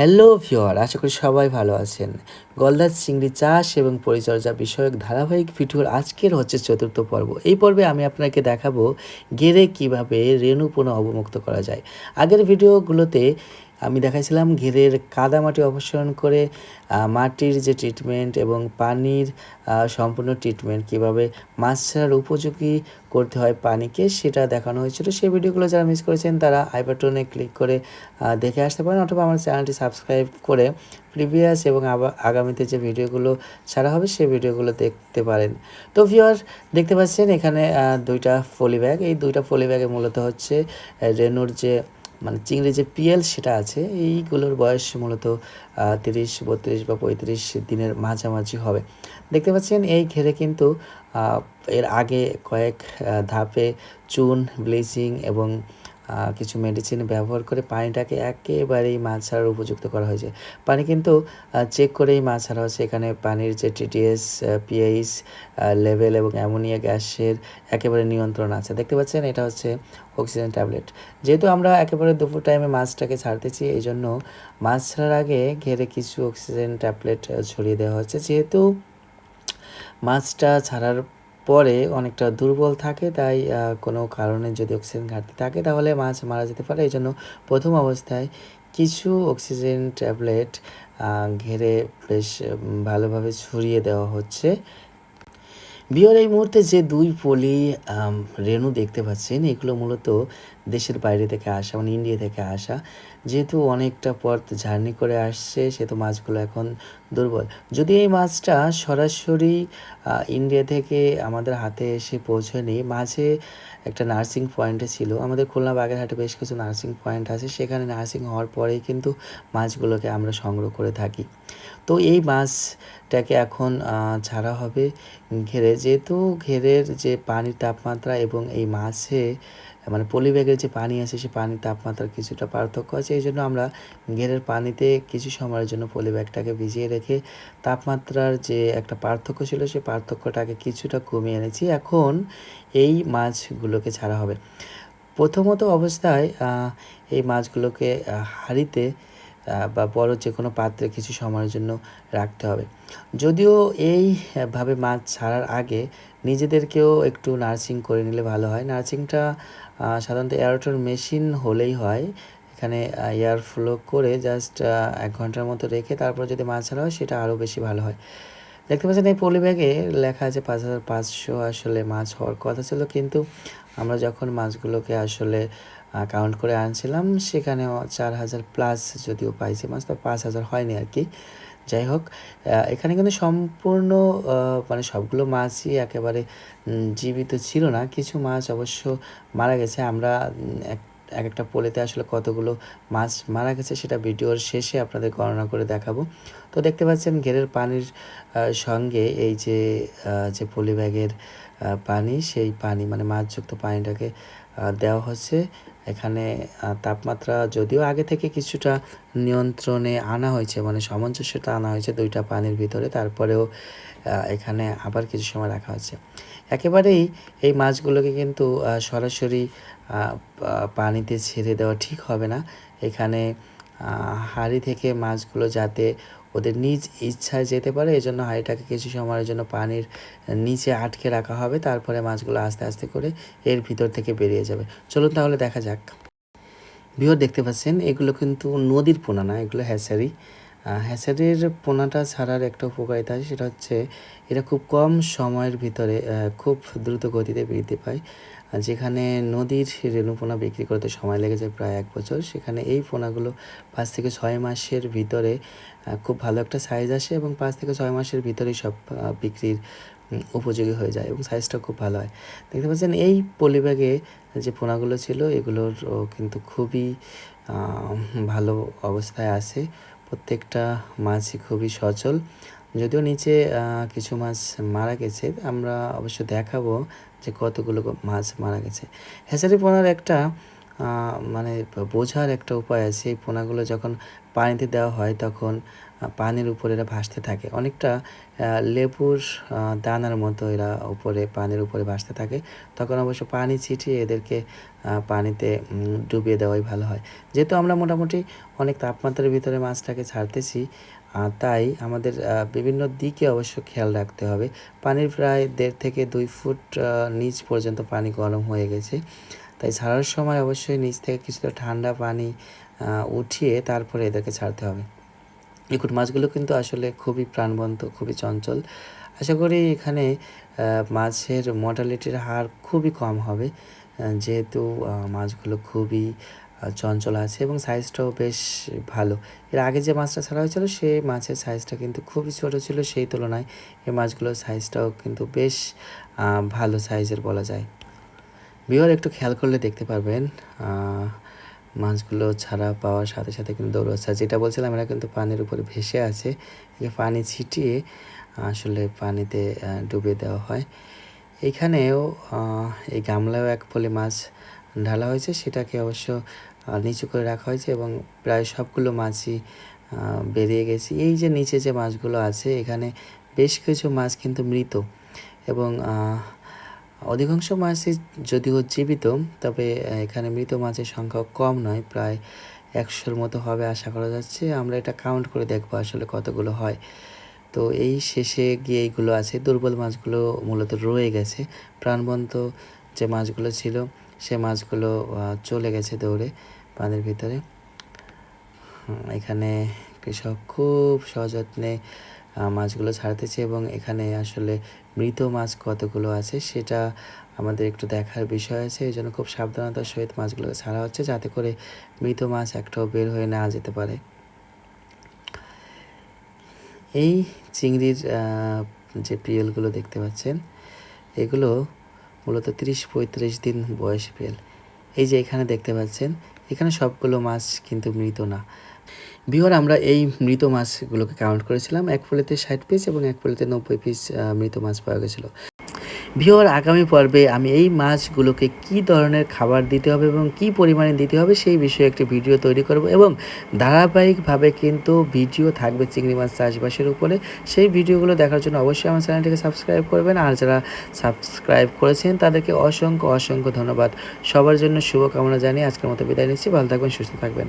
Hello ভিওয়ার আশা করি সবাই ভালো আছেন। গলদার চিংড়ি চাষ এবং পরিচর্যা বিষয়ক ধারাবাহিক ভিডিওর আজকের হচ্ছে চতুর্থ পর্ব। এই পর্বে আমি আপনাকে দেখাবো গেরে কীভাবে রেণু পুনঃ অবমুক্ত করা যায়। আগের ভিডিওগুলোতে আমি দেখাইছিলাম ঘেরের কাদামাটি অপসারণ করে মাটির যে ট্রিটমেন্ট এবং পানির সম্পূর্ণ ট্রিটমেন্ট কীভাবে মাছ ছাড়ার উপযোগী করতে হয় পানিকে সেটা দেখানো হয়েছিল। সেই ভিডিওগুলো যারা মিস করেছেন তারা আই বাটনে ক্লিক করে দেখে আসতে পারেন অথবা আমার চ্যানেলটি সাবস্ক্রাইব করে প্রিভিয়াস এবং আগামীতে যে ভিডিওগুলো ছাড়া হবে সেই ভিডিওগুলো দেখতে পারেন। তো ভিওর দেখতে পাচ্ছেন এখানে দুইটা ফলি ব্যাগ এই দুইটা ফলি ব্যাগে মূলত হচ্ছে রেনুর যে মানে চিংড়ি যে পিএল সেটা আছে, এইগুলোর বয়স মূলত তিরিশ, বত্রিশ বা পঁয়ত্রিশ দিনের মাঝামাঝি হবে। দেখতে পাচ্ছেন এই ঘেরে কিন্তু এর আগে কয়েক ধাপে চুন, ব্লিচিং এবং কিছু মেডিসিন ব্যবহার করে পানিটাকে একেবারেই মাছ ছাড়ার উপযুক্ত করা হয়েছে। পানি কিন্তু চেক করেই মাছ ছাড়া হচ্ছে। এখানে পানির যে টিটিএস পিএইচ লেভেল এবং অ্যামোনিয়া গ্যাসের একেবারে নিয়ন্ত্রণ আছে। দেখতে পাচ্ছেন, এটা হচ্ছে অক্সিজেন ট্যাবলেট যেহেতু আমরা একেবারে দুপুর টাইমে মাছটাকে ছাড়তেছি এই জন্য মাছ ছাড়ার আগে ঘেরে কিছু অক্সিজেন ট্যাবলেট ছড়িয়ে দেওয়া হচ্ছে। যেহেতু মাছটা ছাড়ার পরে অনেকটা দুর্বল থাকে, তাই কোনো কারণে যদি অক্সিজেন ঘাটতি থাকে, তাহলে মাছ মারা যেতে পারে। এই জন্য প্রথম অবস্থায় কিছু অক্সিজেন ট্যাবলেট ঘেরে বেশ ভালোভাবে ছড়িয়ে দেওয়া হচ্ছে। বিয়ের এই মুহূর্তে যে দুই পলি রেণু দেখতে পাচ্ছেন, এগুলো মূলত দেশের বাইরে থেকে আসা মানে ইন্ডিয়া থেকে আসা যেহেতু অনেকটা পথ জার্নি করে আসছে সেহেতু মাছগুলো এখন দুর্বল। যদি এই মাছটা সরাসরি ইন্ডিয়া থেকে আমাদের হাতে এসে পৌঁছয়নি, মাঝে একটা নার্সিং পয়েন্টে ছিল, আমাদের খুলনা বাগেরহাটে বেশ কিছু নার্সিং পয়েন্ট আছে, সেখানে নার্সিং হওয়ার পরেই কিন্তু মাছগুলোকে আমরা সংগ্রহ করে থাকি। তো এই মাছটাকে এখন ছাড়া হবে ঘেরে। যেহেতু ঘেরের যে পানির তাপমাত্রা এবং এই মাছে মানে পলি ব্যাগের যে পানি আছে, সে পানির তাপমাত্রার কিছুটা পার্থক্য আছে। এই জন্য আমরা ঘেরের পানিতে কিছু সময়ের জন্য পলি ব্যাগটাকে ভিজিয়ে রেখে তাপমাত্রার যে একটা পার্থক্য ছিল সেই পার্থক্যটাকে কিছুটা কমিয়ে এনেছি। এখন এই মাছগুলোকে ছাড়া হবে। প্রথমত অবস্থায় এই মাছগুলোকে হাঁড়িতে বা বড় যে কোনো পাত্রে কিছু সময়ের জন্য রাখতে হবে। যদিও এইভাবে মাছ ছাড়ার আগে নিজেদেরকেও একটু নার্সিং করে নিলে ভালো হয়। নার্সিংটা সাধারণত এয়ারটোর মেশিন হলেই হয়। এখানে এয়ার ফ্লো করে জাস্ট এক ঘণ্টার মতো রেখে তারপর যদি মাছ ছাড়া হয় সেটা আরও বেশি ভালো হয়। দেখতে পাচ্ছেন এই পলি ব্যাগে লেখা আছে পাঁচ হাজার পাঁচশো আসলে মাছ হওয়ার কথা ছিল। কিন্তু আমরা যখন মাছগুলোকে আসলে কাউন্ট করে আনছিলাম সেখানে চার হাজার প্লাস যদিও পাইছি মাছ, তো পাঁচ হাজার হয়নি আর কি। যাই হোক এখানে কিন্তু সম্পূর্ণ মানে সবগুলো মাছই একেবারে জীবিত ছিল না। কিছু মাছ অবশ্য মারা গেছে। আমরা এক এক একটা পোলেতে আসলে কতগুলো মাছ মারা গেছে সেটা ভিডিওর শেষে আপনাদের গণনা করে দেখাবো। তো দেখতে পাচ্ছেন ঘেরের পানির সঙ্গে এই যে যে পলি ব্যাগের পানি, সেই পানি মানে মাছযুক্ত পানিটাকে দেওয়া হচ্ছে। এখানে তাপমাত্রা যদিও আগে থেকে কিছুটা নিয়ন্ত্রণে আনা হয়েছে মানে সামঞ্জস্যতা আনা হয়েছে দুইটা পানির ভিতরে, তারপরেও এখানে আবার কিছু সময় রাখা হয়েছে। একেবারেই এই মাছগুলোকে কিন্তু সরাসরি পানিতে ছেড়ে দেওয়া ঠিক হবে না। এখানে হাঁড়ি থেকে মাছগুলো যাতে ওদের নিজ ইচ্ছায় যেতে পারে এই জন্য হাঁড়িটাকে কিছু সময়ের জন্য পানির নিচে আটকে রাখা হবে তারপরে মাছগুলো আস্তে আস্তে করে এর ভিতর থেকে বেরিয়ে যাবে। চলুন তাহলে দেখা যাক। বিহর দেখতে পাচ্ছেন এগুলো কিন্তু নদীর পোনা না এগুলো হ্যাচারি। আহ, হ্যাচারির পোনাটা ছাড়ার একটা উপকারিতা আছে সেটা হচ্ছে এটা খুব কম সময়ের ভিতরে খুব দ্রুত গতিতে বৃদ্ধি পায়। যেখানে নদীর রেণু পোনা বিক্রি করতে সময় লেগে যায় প্রায় এক বছর, সেখানে এই পোনাগুলো পাঁচ থেকে ছয় মাসের ভিতরে খুব ভালো একটা সাইজ আসে এবং পাঁচ থেকে ছয় মাসের ভিতরেই সব বিক্রির উপযোগী হয়ে যায় এবং সাইজটা খুব ভালো হয়। দেখতে পাচ্ছেন এই পলিব্যাগে যে পোনাগুলো ছিল, এগুলোর কিন্তু খুবই ভালো অবস্থায় আছে। প্রত্যেকটা মাছই খুবই সচল। যদিও নিচে কিছু মাছ মারা গেছে, আমরা অবশ্য দেখাবো যে কতগুলো মাছ মারা গেছে। হ্যাচারি পোনার একটা মানে বোঝার একটা উপায় আছে, এই পোনাগুলো যখন পানিতে দেওয়া হয় তখন পানির উপরে এরা ভাসতে থাকে। অনেকটা লেবুর দানার মতো এরা উপরে, পানির উপরে ভাসতে থাকে। তখন অবশ্য পানি ছিটিয়ে এদেরকে পানিতে ডুবিয়ে দেওয়াই ভালো হয়। যেহেতু আমরা মোটামুটি অনেক তাপমাত্রার ভিতরে মাছটাকে ছাড়তেছি তাই আমাদের বিভিন্ন দিকে অবশ্য খেয়াল রাখতে হবে। পানির প্রায় দেড় থেকে দুই ফুট নিচ পর্যন্ত পানি গরম হয়ে গেছে। তাই ছাড়ার সময় অবশ্যই নিচ থেকে কিছুটা ঠান্ডা পানি উঠিয়ে তারপরে এদেরকে ছাড়তে হবে। ইকুট মাছগুলো কিন্তু আসলে খুবই প্রাণবন্ত, খুবই চঞ্চল। আশা করি এখানে মাছের মর্টালিটির হার খুবই কম হবে। যেহেতু মাছগুলো খুবই চঞ্চল আছে এবং সাইজটাও বেশ ভালো। এর আগে যে মাছটা ছাড়া হয়েছিল সেই মাছের সাইজটা কিন্তু খুবই ছোট ছিল সেই তুলনায়। এই মাছগুলোর সাইজটাও কিন্তু বেশ ভালো সাইজের বলা যায়। বিহার একটু খেয়াল করলে দেখতে পারবেন মাছগুলো ছাড়া পাওয়ার সাথে সাথে কিন্তু দৌড়াচ্ছে। যেটা বলছিলাম এরা কিন্তু পানির উপরে ভেসে আছে। পানি ছিটিয়ে আসলে পানিতে ডুবিয়ে দেওয়া হয়। এইখানেও আহ, এই গামলাও এক পলি মাছ ঢালা হয়েছে। সেটাকে অবশ্য নিচু করে রাখা হয়েছে এবং প্রায় সবগুলো মাছই বেরিয়ে গেছে। এই যে নিচে যে মাছগুলো আছে, এখানে বেশ কিছু মাছ কিন্তু মৃত এবং অধিকাংশ মাছই যদিও জীবিত, তবে এখানে মৃত মাছের সংখ্যা কম নয়, প্রায় একশোর মতো হবে আশা করা যাচ্ছে। আমরা এটা কাউন্ট করে দেখব আসলে কতগুলো হয়। তো এই শেষে গিয়ে এইগুলো আছে। দুর্বল মাছগুলো মূলত রয়ে গেছে। প্রাণবন্ত যে মাছগুলো ছিল সে মাছগুলো চলে গেছে দৌড়ে পানির ভিতরে। এখানে কৃষক খুব সযত্নে মাছগুলো ছাড়তেছে এবং এখানে আসলে মৃত মাছ কতগুলো আছে সেটা আমাদের একটু দেখার বিষয় আছে। এই জন্য খুব সাবধানতার সহিত মাছগুলোকে ছাড়া হচ্ছে যাতে করে মৃত মাছ একটাও বের হয়ে না যেতে পারে। এই চিংড়ির যে পিএলগুলো দেখতে পাচ্ছেন, এগুলো মূলত তিরিশ পঁয়ত্রিশ দিন বয়স ফেল এই যে এখানে দেখতে পাচ্ছেন, এখানে সবগুলো মাছ কিন্তু মৃত না। বিহর আমরা এই মৃত মাছগুলোকে কাউন্ট করেছিলাম। এক ফলেতে ষাট পিস এবং এক ফলেতে নব্বই পিস মৃত মাছ পাওয়া গেছিল। ভিওর আগামী পর্বে আমি এই মাছগুলোকে কি ধরনের খাবার দিতে হবে এবং কি পরিমাণে দিতে হবে সেই বিষয়ে একটি ভিডিও তৈরি করব এবং ধারাবাহিকভাবে কিন্তু ভিডিও থাকবে চিংড়ি মাছ চাষবাসের উপরে। সেই ভিডিওগুলো দেখার জন্য অবশ্যই আমার চ্যানেলটিকে সাবস্ক্রাইব করবেন। আর যারা সাবস্ক্রাইব করেছেন, তাদেরকে অসংখ্য অসংখ্য ধন্যবাদ। সবার জন্য শুভকামনা জানিয়ে আজকের মতো বিদায় নিচ্ছি। ভালো থাকবেন, সুস্থ থাকবেন।